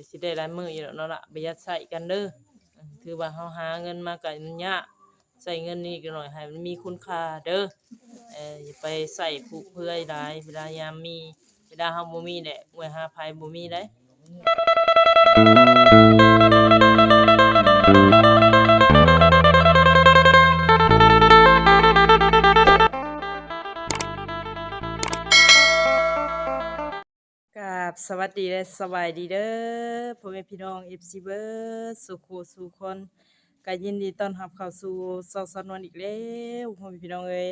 ก็สิได้หลายมื้ออยู่แล้วเนาะล่ะประหยัดใช้กันเด้ออืมถือว่าเฮาหาเงินมาก็ยากใส่เงินนี่ก็หน่อยให้มันมีคุณค่าเด้อเอ่ออย่าไปใส่ผุเพื่อยหลายเวลายามมีเวลาเฮาบ่มีแหละอวยหาภัยบ่มีเด้ สวัสดีและสบายดีเด้อพ่อแม่พี่น้อง FC เบิร์สุขสู่คนก็ยินดีต้อนรับเข้าสู่ซอกสนวนอีกแล้วพ่อแม่พี่น้องเอ้ย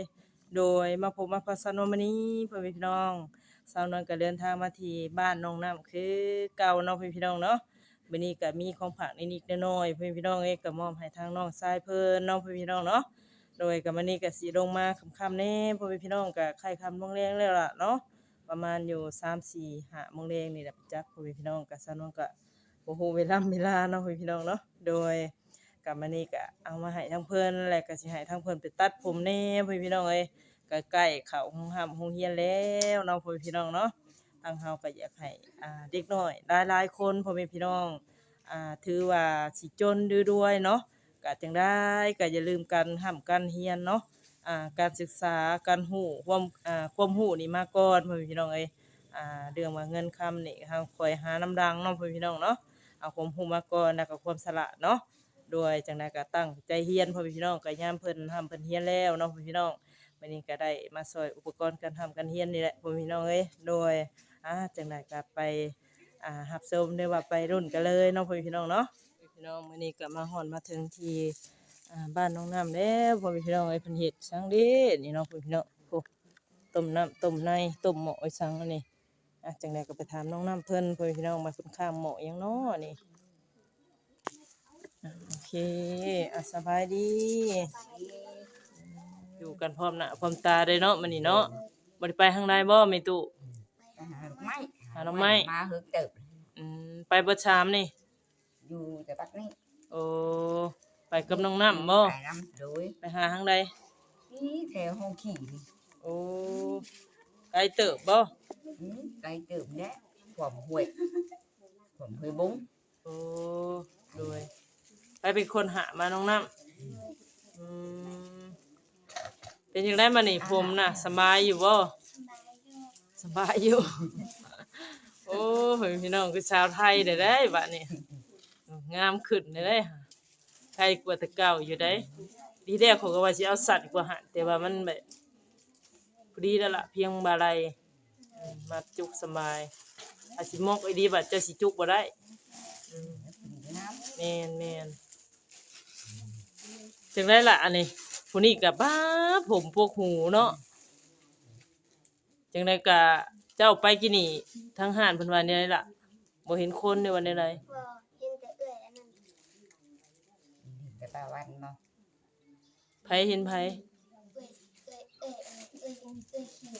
โดยมาพบมาพบสนวนมื้อนี้พ่อแม่พี่น้องสาวนวลก็เดินทางมาที่บ้านน้องน้ำคือเก่าเนาะพ่อแม่พี่น้องเนาะมื้อนี้ก็มีของฝากนิดๆน้อยๆพ่อแม่พี่น้องเอ้ยก็มอบให้ทางน้องชายเพิ่นน้องพ่อแม่พี่น้องเนาะโดยก็มื้อนี้ก็สิลงมาคำๆแน่พ่อแม่พี่น้องก็ใครค่ำลงแรงแล้วล่ะเนาะ ประมาณอยู่สามสี่หาโมงแรงนี่แหละจักพ่อแม่พี่น้องกับสาน้องก็บ่ฮู้เวลาเวลาเนาะพ่อพี่น้องเนาะโดยกับมื้อนี้ก็เอามาให้ทั้งเพิ่อนและก็สิให้ทั้งเพิ่อนไปตัดผมแน่พ่อพี่น้องเอ้ยก็ใกล้เข้าโรงห้ำโรงเรียนแล้วเนาะพ่อพี่น้องเนาะทางเฮาก็อยากให้อ่าเด็กน้อยหลายๆคนพ่อแม่พี่น้องอ่าถือว่าสิจนดื้อด้วยเนาะก็จังได้ก็อย่าลืมกันห้ำกันเรียนเนาะ อ่าการศึกษาการหูความอ่าความหูนี่มาก่อนพ่อแม่พี่น้องเอ้ยอ่าเรื่องว่าเงินคำนี่เฮาคอยหาน้ำดังเนาะพ่อแม่พี่น้องเนาะเอาความหูมาก่อนแล้วก็ความสละเนาะโดยจังไดก็ตั้งใจเรียนพ่อแม่พี่น้องก็ยามเพิ่นทำเพิ่นเรียนแล้วเนาะพ่อแม่พี่น้องวันนี้ก็ได้มาซอยอุปกรณ์การทำการเรียนนี่แหละพ่อแม่พี่น้องเอ้ยโดยอ่าจังไดก็ไปอ่ารับชมได้ว่าไปรุ่นกันเลยเนาะพ่อแม่พี่น้องเนาะพี่น้องมื้อนี้ก็มาฮอดมาถึงที่ บ้านน้องน้ำแล้วพ่อแม่พี่น้องไอ้ยเพิ่นเฮ็ดสังเด้นี่เนาะพ่อแม่พี่น้องโอ้ต้มน้ำต้มในต้มหม้อไว้สังอันนี้อะจังไดก็ไปถามน้องน้ำเพิ่นพ่อแม่พี่น้องมาคุณข้ามหม้อหยังเนาะนี่อะโอเคอะสบายดี อยู่กันพร้อมหน้าพร้อมตาได้เนาะมื้อนี้เนาะบ่ได้ไปทางใดบ่แม่ตุไปหาดอกไม้หาดอกไม้มาหึกเติบอืมไปเบ่ชามนี่ อยู่แต่บัดนี้โอ้ไป กับน้องน้ำบ่ไปน้ำโดยไปหาทางใดนี่แถวห้องขี่นี่โอ้ไกลเติบบ่อืมไกลเติบแน่ผมห่วยผมห่วยบุ้งโอ้โดยไปเป็นคนหามาน้องน้ำอืมเป็นยังไงมานี่ผมน่ะสบายอยู่บ่สบายอยู่ โอ้เฮ้ยพี่น้องคือชาวไทยได้ได้บัดนี้งามขึ้นได้ได้ค่ะ ไทยกว่าแต่เก่าอยู่ได้ดีแรกเขาก็ว่าสิเอาสัตว์กว่าหาแต่ว่ามันแบบพอดีแล้วล่ะเพียงบาลัยมาจุกสบายอาสิมอกไอ้ดีบัดเจะสิจุกบ่ได้อืมนน้แมนแมนจังได้ละอันนี้ผู้นี้กับบ้าผมพวกหูเนาะจังได้กะเจ้าไปกินนี่ทั้งห่านพิ่นว่าเนี่ยล่ะบ่เห็นคนในวันนี้เลย บ่เห็นแต่เอื้อยอันนั้นำแต่ตาวันเนาะไผเห็นไผเอื้อยเอื้อยเอื้อยอันนั้นเอื้อยเอื้อยขี้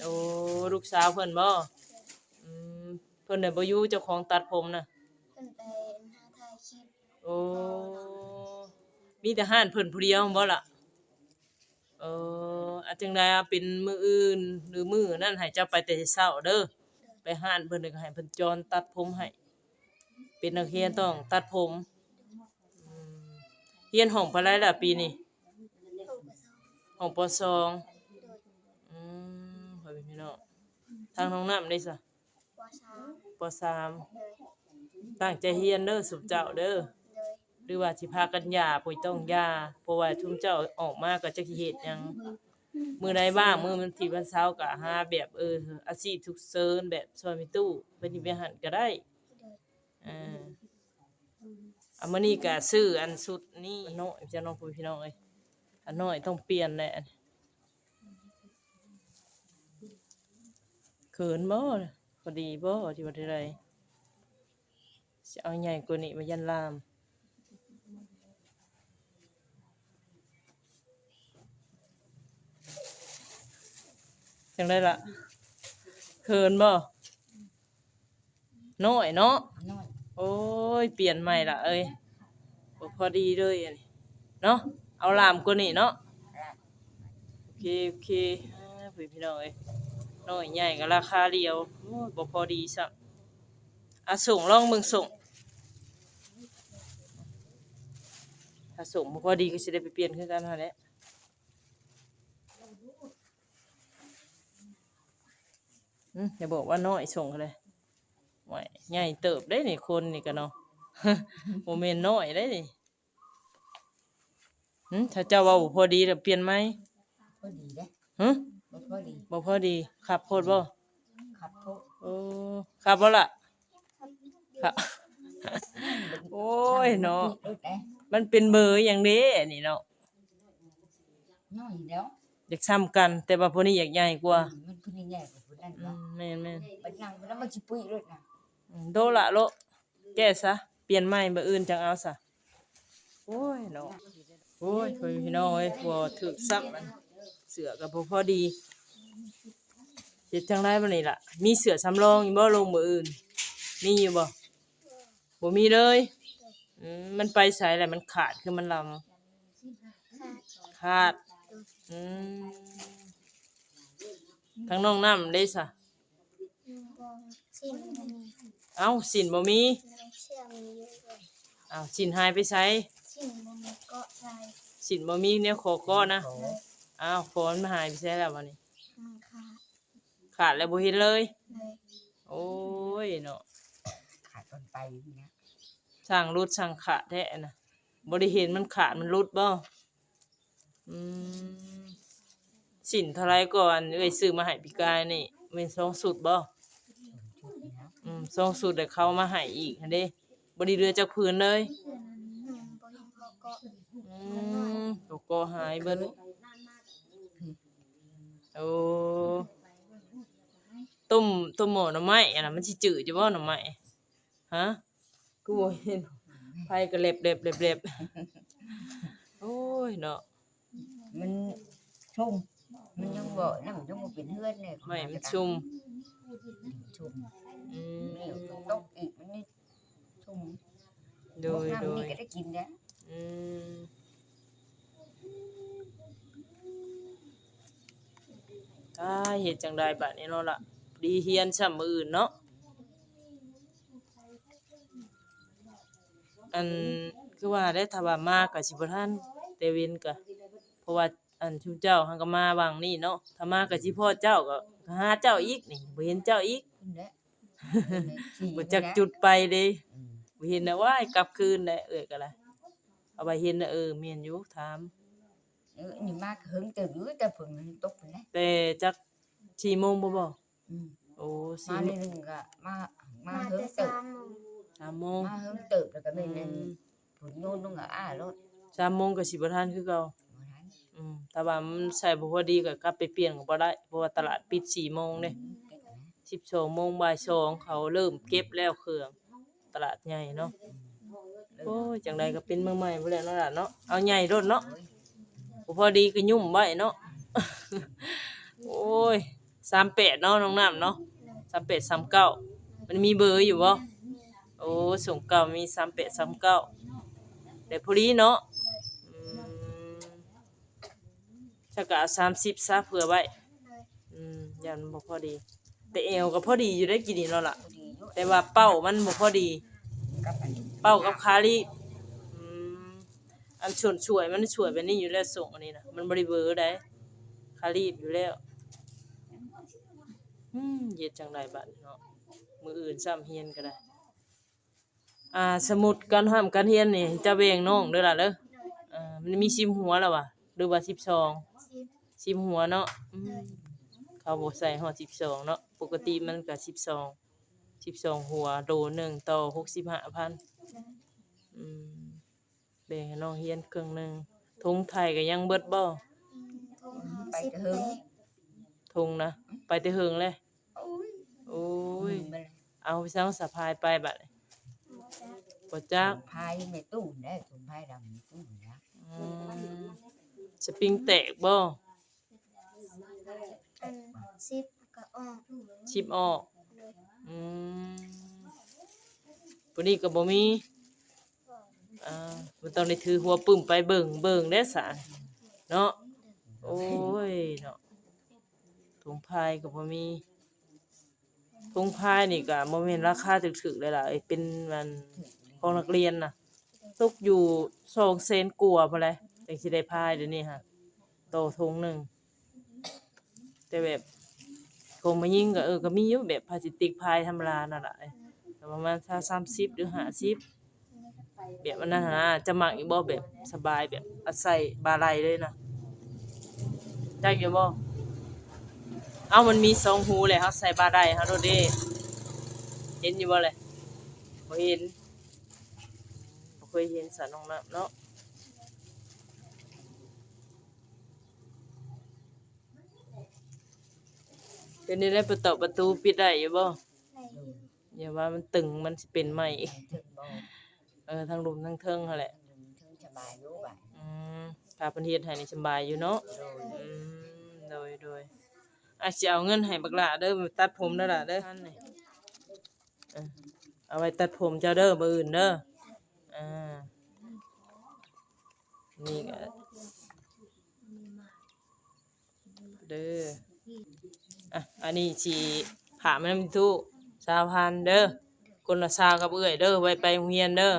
โอ้ลูกสาวเพิ่นบ่อืมเพิ่นน่ะบ่อยู่เจ้าของตัดผมน่ะ เพิ่นไปหาถ่ายคลิปโอ้ มีแต่ห้านเพิ่นผู้เดียวบ่ล่ะ เอออาจังไดอะเป็นมื้ออื่น หรือมื้อนั่นให้เจ้าไปแต่เช้าเด้อ ไปห้านเพิ่นแล้วก็ให้เพิ่นจอนตัดผมให้ เป็นนักเรียนต้องตัดผมอืม เรียนห้องปานใดล่ะปีนี้ห้องประซองห้องปสองโดยอืมพ่อแม่พี่น้องทางน้องน้ำได้ซะปสามปสามตั้งใจเรียนเด้อสุบเจ้าเด้อหรือว่าสิพากันยาป่วยต้องยาเพราะว่าชุมเจ้าออกมาก็จะเฮ็ดยังมือใดบ้างมือมันทีวันเสาร์ก็หาแบบเอออาชีพทุกเซินแบบซอยมีตู้เพิ่นไปหันก็ได้ อันมื้อนี้ก็ซื้ออันสุดนี่น้อยจะน้องผู้พี่น้องเอ้ยอันน้อยต้องเปลี่ยนแหละเขินบ่พอดีบ่ที่ว่าได้ไรสิเอาใหญ่กว่านี้มายันลามจังได้ละเขินบ่น้อยเนาะน้อย โอ้ย เปลี่ยนใหม่ละเอ้ยบ่พอดีเลยอันนี้เนาะเอาลามกว่านี้เนาะโอเคโอเคอ่าพี่พี่น้องเอ้ยน้อยใหญ่ก็ราคาเดียวโอ้ยบ่พอดีซักอะส่งลองเบิ่งส่งถ้าส่งบ่พอดีก็สิได้ไปเปลี่ยนคือกันหั่นแหละอืมอย่าบอกว่าน้อยส่งเลย ใหญ่เติบได้นี่คนนี่ก็เนาะ โมเมนน้อยได้นี่หึถ้าเจ้าเว้าบ่พอดีแล้วเปลี่ยนไหมพอดีเด้หึบ่พอดีบ่พอดีขับโพดบ่ครับโทษโอ้ขับบ่ล่ะครับ โอ้ยเนาะ รถได้มันเป็นเบอร์อย่างนี้นี่เนาะน้อยแล้วอยากซ้ำกัน แต่ว่าพวกนี้อยากใหญ่กว่า มันผู้นี้ใหญ่กว่าผู้นั้นอืเนาะมแม่นแม่นบัดนั่งไปแล้วมันสิปุ้ยรถน่ะอืม โดละโลแก้ซะ เปลี่ยนใหม่บ่อื่นจังเอาซะ โอ้ยเนาะโอ้ยพี่น้องเอ้ยบ่ถึกซ้ำมันเสือก็บ่พอดีเฮ็ดจังไดบัดนี้ล่ะ มีเสือสำรองอยู่บ่ลงมืออื่น มีอยู่บ่บ่มีเลยมันไปไสแหละมันขาดคือมันลำขาดทั้งน้องน้ำได้ซะ อืมบองสิ้นมันมีเอ้าสินบ่มีเชื่อมีเยอะเลยเอ้าสินหายไปไสสิ้นมันมีเกาะใจสินบ่มีแนวขอก้อนะขอเลยอ้าวขอมันหายไปไสแล้วบัดนี้ มันขาดขาดแล้วบ่เห็นเลย เลยโอ้ยเนาะขาดตอนไปนี่นะสร้างรุดสร้างขาดแท้น่ะบ่ได้เห็นมันขาดมันรุดบ่อืมสินเท่าไรก่อนเอ้ยซื้อมาให้พี่กายนี่เป็นสองสูตรบ่ชุดนี้นะ อืมสองสูตรเดี๋ยวเขามาให้อีกหั่นเด้บ่ได้เรือจากพื้นเลยเพื่อนนั้นหนึ่งบริพอเกาะอืมโกโก้หายเบิดโอ้ต้มต้มหม้อหน่อไม้อันน่ะมันสิจืดอยู่บ่หน่อไม้ฮะกูบ่เห็นไผก็เล็บเล็บเล็บเล็บโอ้ยเนาะ มันชุ่มมันยังบ่นั่นยังบ่เป็นเฮือนเลยไม่มันชุ่มชุ่มอืม นี่ตกอีกมันนี่ชุ่มโดยน้ำโดนี่ยก็ได้กินแล้วอืมอ่าเฮ็ดจังไดบัดนี้เนาะล่ะดีเฮียนซ้ำมื้ออื่นเนาะอันคือว่าได้ถ้าว่ามาก็สิบ่ทันแต่เว้นก็เพราะว่าอันชุมเจ้าหังก็มาบางนี่เนาะถ้ามาก็สิพ่อเจ้าก็หาเจ้าอีกนี่บ่เห็นเจ้าอีกขึ้นแล้ว บ่จักจุดไปเด้อืมบ่เห็นนะว่ายกลับคืนได้เอ้ยก็ล่ะเอาไปเห็นน่ะเออแม่นอยู่ถามเออนี่มากหึงแต่หรือแต่เพิ่งมันตกไปแล้วแต่จัก4โมงบ่บ่อืมโอ้มา4ในหนึงก็มามามาหึงแต่เติบสามโมง3โมงมาหึงเติบแล้วก็อืแม่นนั่นมผลโยนลงกับอ้ารถ3โมงก็สิบ่ทันคือเก่าบ่ทันอืมถ้าว่ามันใส่บ่พอดีก็กลับไปเปลี่ยนก็บ่ได้เพราะว่าตลาดปิด4โมงเด้อืมเก็บนะ สิบสองโมงบ่ายสองเขาเริ่มเก็บแล้วเครื่องตลาดใหญ่เนาะโอ้ยจังใดก็เป็นเมืองใหม่บ่แล้วเนาะล่ะเนาะเอาใหญ่รถเนาะโอ้ยบ่พอดีก็ยุ่มไว้เนาะโอ้ย38เนาะน้องน้ำเนาะ38 39มันมีเบอร์อยู่บ่โอ้ส่งเก่ามี38 39แต่พอดีเนาะอืมชักกะเอา30ซะเผื่อไว้เลยอืมยันบ่พอดี แต่เอวก็พอดีอยู่ได้กี่ดีเนาะล่ะพอดีอยู่แต่ว่าเป้ามันบ่พอดี กับอันนี้เป้ากับคารีอืมอันส่วนช่วยมันช่วยแบบนี้อยู่แล้วส่งอันนี้นะมันบ่ได้เบอร์ได้คารีอยู่แล้วอืมเฮ็ดจังไดบัดนี้เนาะมื้ออื่นซ้ำเฮียนก็ได้ อ่า สมุดการห้ามการเฮียนนี่จะแบ่งน้องเด้อล่ะเด้อเลยอ่ามันมี10หัวแล้วว่ะหรือว่า12สิบสิบหัวเนาะอืมเขาบอกใส่ห่อสิบสองเนาะ ปกติมันก็สิบสองสิบสองหัวโดหนึ่งต่อหกสิบห้าพันเลยอืมแบ่งให้น้องเฮียนเครื่องหนึ่งทงไทยก็ยังเบิดบ่อืมโทรหาไปสิบเถิงแปดทงนะไปแต่เฮิงเลยโอ้ยโอ้ยมันเอาไปสร้างสะพายไปบัดนี้หมดแล้วบ่จักพายไม่ตู้ได้ถุงพายดำไม่ตู้นะอืมสปริงแตกบ่อันสิบ ก็ออกชิปออก เลยอืมปุ่นี้ก็บ่มีบอกอ่ามันต้องได้ถือหัวปึ้มไปเบิ่งเบิ่งได้สารเนาะ โอ้ยเนาะถุงพายก็บ่มีทงพายนี่ก็บ่แม่นราคาถึกๆเลยล่ะเอ้ยเป็นมันของนักเรียนน่ะตกอยู่2เซนกว่าพุ่นแหละจังสิได้พายเดี๋ยวนี้ฮะโตทงหนึงแต่แบบ คงมายิงก็เออก็มีอยู่แบบพลาสติกพายธรรมดานั่นล่ะเอ้ยก็ประมาณ30หรือ50แบบอันนั้นนะนะจะมักอีกบ่แบบสบายแบบอาใส่บาไหล่เลยนะจักอยู่บ่เอ้ามันมีสองหูเลยเขาใส่บาได้ฮะโรเดเห็นอยู่บ่เลยบ่เห็นบ่เคยเห็นสรน้องน้ำเนาะ เป็นนี่ได้ประตูประตูปิดได้อยู่บ่ในอย่าว่ามันตึงมันสิเป็นไหมถึงบ่เออทั้งรุมทั้งเทิงหั่นแหละถึงสบายอยู่บ่ะอืมถ้าเพิ่นเฮ็ดให้นี่สำบายอยู่เนาะโดยอืมโดยโดยอาจจะเอาเงินให้บักหลาเด้อไปตัดผมเด้อล่ะเด้อเออเอาไว้ตัดผมเจ้าเด้อบ่อื่นเด้ออ่านี่ก็เด้อ อะอันนี้สิผามันมีทุสาวพันเด้อคนละซาวกับเอื้อยเด้อไว้ไปโรงเรียนเด้อ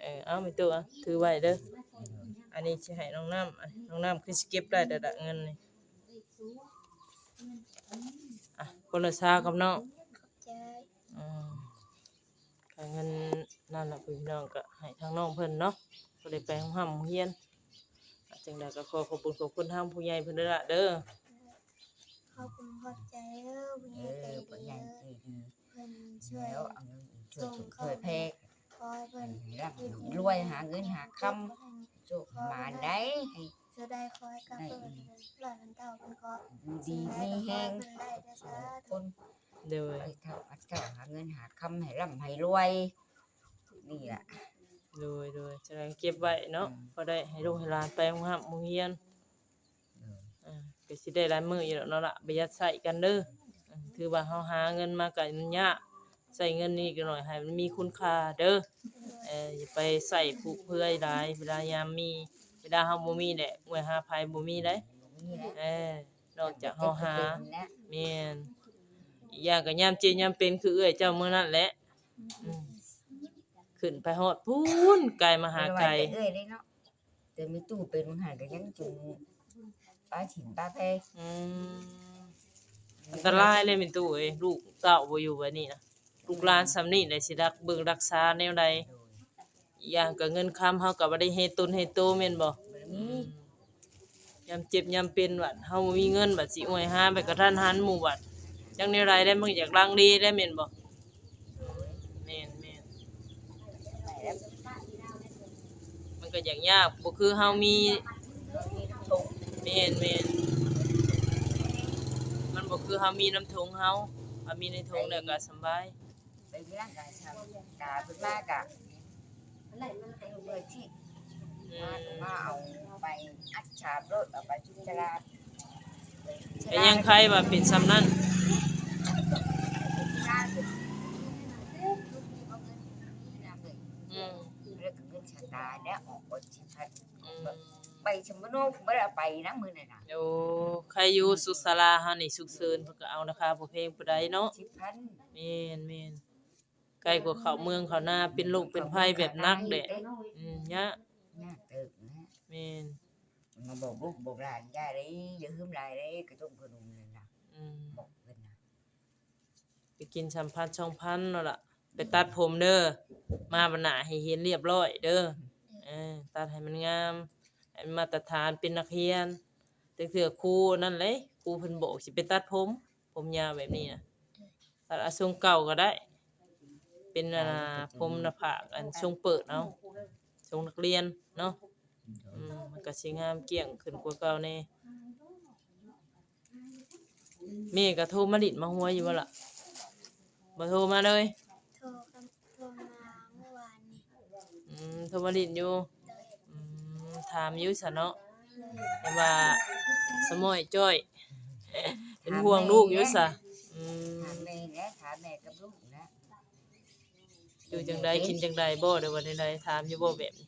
เออเอาไปตัวถือไว้เด้ออันนี้สิให้น้องน้ำน้องน้ำคือสเก็บได้แต่ละเงินนี่อะคนละซากับน้องอืมเงินนั่นล่ะพี่น้องก็ให้ทางน้องเพิ่นเนาะบ่ได้ไปห้องห้ำโรงเฮียนจังใดก็ขอขอบคุณขอบคุณทางผู้ใหญ่เพิ่นด้อล่ะเด้อ ขอบคุณขอบใจเด้อผู้เอใหญ่ใจอบ่ดีใหญ่เด้อใจดีเพิ่นช่วยแล้วเอาเงินช่วยช่วยแพกคอยเพิ่นรับรวยหาเงินหาคำโชคมาได้ให้จะได้คอยกับเพิ่นหลานเต่าเพิ่นขออยู่ดีได้มีก็ขอแห้งเพิ่นได้เด้อสาคธุนเด้อไปทำอัดเจ้าหาเงินหาคำให้ร่ำให้รวยนี่แหละ โดยโดยจะได้เก็บไว้เนาะพอได้ให้ลูกให้หลานไปห้องห้ำโรงเฮียนอ่า ก็สิได้หลายมื้ออยู่แล้วเนาะล่ะประหยัดใช้กันเด้อถือว่าเฮาหาเงินมาก็มันยากใช้เงินนี่ก็หน่อยให้มันมีคุณค่าเด้อเอออย่าไปใส่ผูกเพื่อให้หลายเวลายามมีเวลาเฮาบ่มีแหละอวยหาภัยบ่มีเด้นี่แหละเออนอกจากเฮาหาแม่นอีกอย่างก็ยามเจ็บยามเป็นคือเอื้อยเจ้ามื้อนั้นแหละอืมขึ้นไปฮอดพูนไกลมาหาไกลเอ้ยได้เนาะแต่มีตู้เป็นมังหันก็ยังจุง ป้าถิ่นป้าแพอืมอันตรายเลยแม่ตู้เอ้ยลูกเต้าบ่อยู่บัดนี้นะลูกหลานสำนี่ได้สิรักเบิ่งรักษาแนวใดอีกอย่างก็เงินคำเฮาก็บ่ได้เฮ็ดตนเฮ็ดโตแม่นบ่มียามเจ็บยามเป็นวัดเฮาบ่มีเงินบัดสิอวยหาไปกระทันหันหมู่บัดจังแนวใดได้มันก็อยากลังดีได้แม่นบ่แม่นแม่นมันก็อยากยากบ่คือเฮามี แม่นแม่นมันบ่คือเฮามีน้ำทงเฮาเฮามีในทงแล้วก็สำบายไปเรื่องการทำกาเป็นมากอะให้ลูกเลยที่อืมามมาเอาไปอัดฉาบรถเอาไปชุบชลาก็ยังใครว่าเป็นซ้ำนั้นอืมเรื่องเงินชาตาเนี่ยออกบนชิพันอืม ไปชมโนไม่ได้ไปนะมือน่ะนะโอ้ใครอยู่สุขศาลาเฮานี่สุขเสริญเพิ่นก็เอานะคะบ่เพลงผู้ใดเนาะชิพันแม่นแม่นไกลกว่าเข้าเมืองเข้านาเป็นโรคเป็นภัยแบบหนักแดะอืมยะยากเติบนะแม่นมาบอกลูกบอกหลานย่าได้อย่าหืมหลายได้กระตุ้มกระดุมเลยนะอืมบอกเพิ่นนะไปกินสัมพันธ์ช่องพันเนาะล่ะไปตัดผมเด้อมาบรรณาให้เห็นเรียบร้อยเด้อเออตัดให้มันงามให้ มันมาตรฐานเป็นนักเรียนแต่เถื่อครูนั่นเลยครูเพิ่นบอกสิไปตัดผม ผมยาวแบบนี้นะตัดอาทรงเก่าก็ได้ เป็นอ่าผมหน้าผากอันทรงเปิดเอาทรงนักเรียนเนาะอืมมันก็สิงามเกลี้ยงขึ้นกว่าเก่าแน่แม่ก็โทรมาดิดมาหัวอยู่บ่ล่ะบ่โทรมาเลยโทรกันโทรมาเมื่อวานนี้อืมโทรมาดิดอยู่เลยอืมถามอยู่ซะเนาะเลยแต่ว่าสมอยจ้อย เป็นห่วงลูกอยู่ซะอืมถามแม่นะถามแม่กับลูกนะอยู่จังใดกินจังใดบ่เดี๋ยววันใดถามอยู่บ่แบบนี้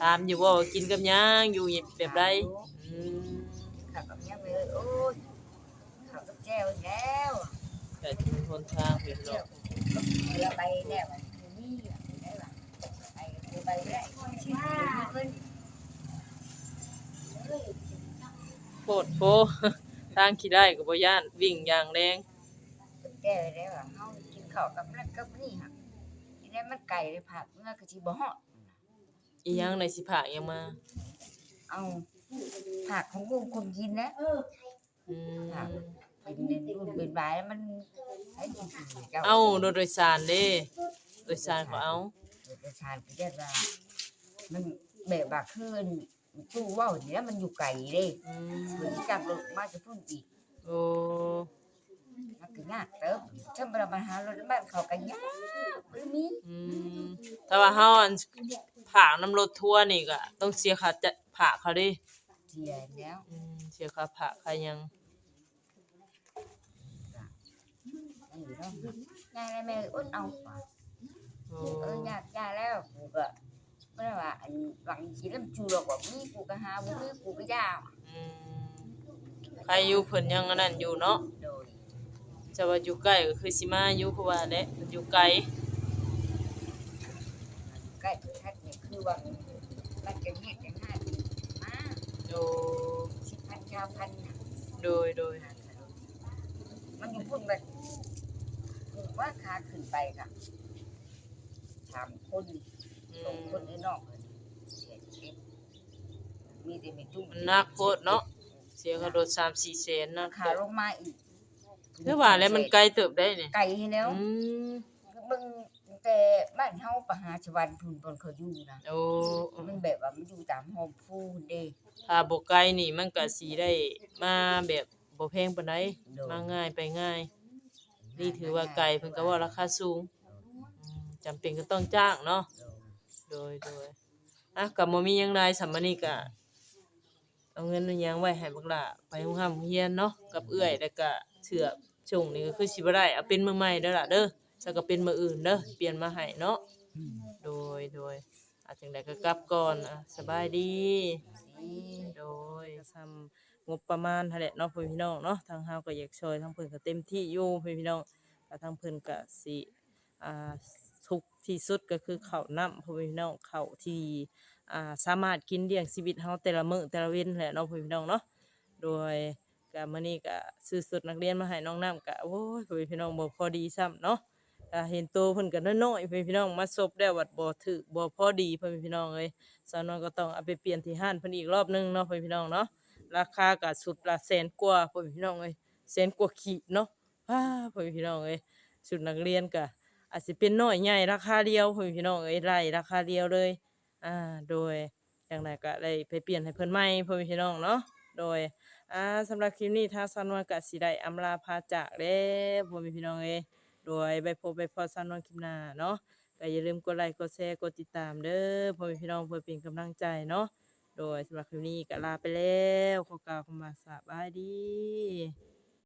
ถามอยู่บ่ว่ากินกับหยังอยู่แบบใดอืมขับกับยังเลยโอ้ยขับกับแจ้วแล้วก็ก็ถึงหนทางพี่น้องเราไปแล้วมันมีได้ป่ะไปไปได้ชื่อเพิ่น โคตรโพทางขี้ได้ก็บ่ย่านวิ่งอย่างแรงแก้ได้ว่าเฮากินข้าวกับนั่นกับนี่ค่ะทีนี้มันไก่เลยผักเมื่อก็สิบ่ฮอดอีหยังในสิผากยังมา เอาผักของกูคนกินนะอืมเป็นเน้นรุ่นเป็นบายมันให้กินเจ้าเอารถโดยสารเด้โดยสารก็เอาประชาชนเรียกว่ามันแบบว่าคืน ตู้ว่าวนี่แล้วมันอยู่ไกลเด้อืมเหมือนกับรถมาจะพุ่นอีกโอ้มันก็ยากเติบถ้าเรามาหารถบ้านเขาก็ยากบ่มีอืมแต่ว่าเฮาอันผากน้ำรถทัวร์นี่ก็ต้องเสียค่าจะผากเขาเดิเสียแล้ว อืมเสียค่าผากค่าหยังมันอยู่เนาะยายแล้วแม่อดเอาว่ะโอ้ เออยากยายแล้วกูก็ ไม่ได้ว่าอันหวังกินน้ำจูหรอกว่ามีกูก็หาบ่มีกูก็ยากอืมใครอยู่เพิ่นยังอันนั้นอยู่เนาะโดยจะว่าอยู่ใกล้ก็คือสิมาอยู่เพราะว่าแหละมันอยู่ไกลใกล้ประทัดนี่คือว่ามันจะเฮ็ดจังห้าปีมาโอ้สิบพันเก้าพันน่ะโดยโดยมันอยู่พุ่นแบบว่าขาขึ้นไปค่ะถามคนอื สองมคนนี่นอกเลยเสียชีวิตมีแต่ไม่ตุ้มมันนักโพดเนาะเสียค่ารถ3-4แสนนะขาลงมาอีกคือว่าแล้วมันไกลเติบได้นี่ไกลแล้ว อืมคือเบิ่งแต่บ้านเฮาประหาชวันพุ่นบนเขาอยู่นะโอ้มันแบบว่ามันอยู่ตามห้องผู้เด้ถ้าบ่ไกลนี่มันก็สิได้มาแบบบ่แพงปานใดมาง่ายไปง่าย นี่ถือว่าไกลเพิ่นก็ว่าราคาสูงอืมจำเป็นก็ต้องจ้างเนาะ โดยโดยอะก็บ่มีหยังหลายสำหรับนี้ก็เอาเงินเอาหยังไว้ให้บักหล่าไปโรงหำเรียนเนาะกับเอื้อยแล้วก็เสือกชงนี่ก็คือสิบ่ได้เอาเป็นมื้อใหม่เด้อล่ะเด้อสักก็เป็นมื้ออื่นเด้อเปลี่ยนมาให้เนาะอืมโดยโดยอาจังไดก็กลับก่อนอะสบายดีสิโดยซ้ำงบประมาณนั่นแหละเนาะพ่อพี่น้องเนาะทางเฮาก็อยากช่วยทางเพิ่นก็เต็มที่อยู่พ่อพี่น้องแต่ทางเพิ่นก็สิอ่า ที่สุดก็คือข้าวน้ำพ่อพี่น้องข้าวที่อ่าสามารถกินเลี้ยงชีวิตเฮาแต่ละมื้อแต่ละเว้นแหละเนาะพ่อพี่น้องเนาะโดยก็มื้อนี้ก็ซื้อสุดนักเรียนมาให้น้องน้ำก็โอ้ยพ่อพี่น้องบ่พอดีซ้ำเนาะก็เห็นโตเพิ่นก็น้อยๆพ่อพี่น้องมาซบแล้ววัดบ่ถึกบ่พอดีพ่อพี่น้องเอ้ยสาวน้อยก็ต้องเอาไปเปลี่ยนที่ห้านเพิ่นอีกรอบหนึงเนาะพ่อพี่น้องเนาะราคาก็สุดละแสนกว่าพ่อพี่น้องเอ้ยแสนกว่าขีดเนาะว้าพ่อพี่น้องเอ้ยชุดนักเรียนก็ อาจสิเป็นน้อยใหญ่ราคาเดียวพ่อพี่น้องเอ้ยไล่ราคาเดียวเลย อ่า โดยจังไดก็ได้ไปเปลี่ยนให้เพิ่นใหม่พ่อพี่น้องเนาะ โดย อ่าสำหรับคลิปนี้ทางสาวน้อยก็สิได้อำลาพาจากเด้อพ่อพี่น้องเอ้ยโดยไปพบไปพอสาวนคลิปหน้าเนาะก็อย่าลืมกดไลค์กดแชร์กดติดตามเด้อพ่อแม่พี่น้องเพื่อเป็นกำลังใจเนาะโดยสำหรับคลิปนี้ก็ลาไปแล้วขอกล่าวคำว่าสบายดี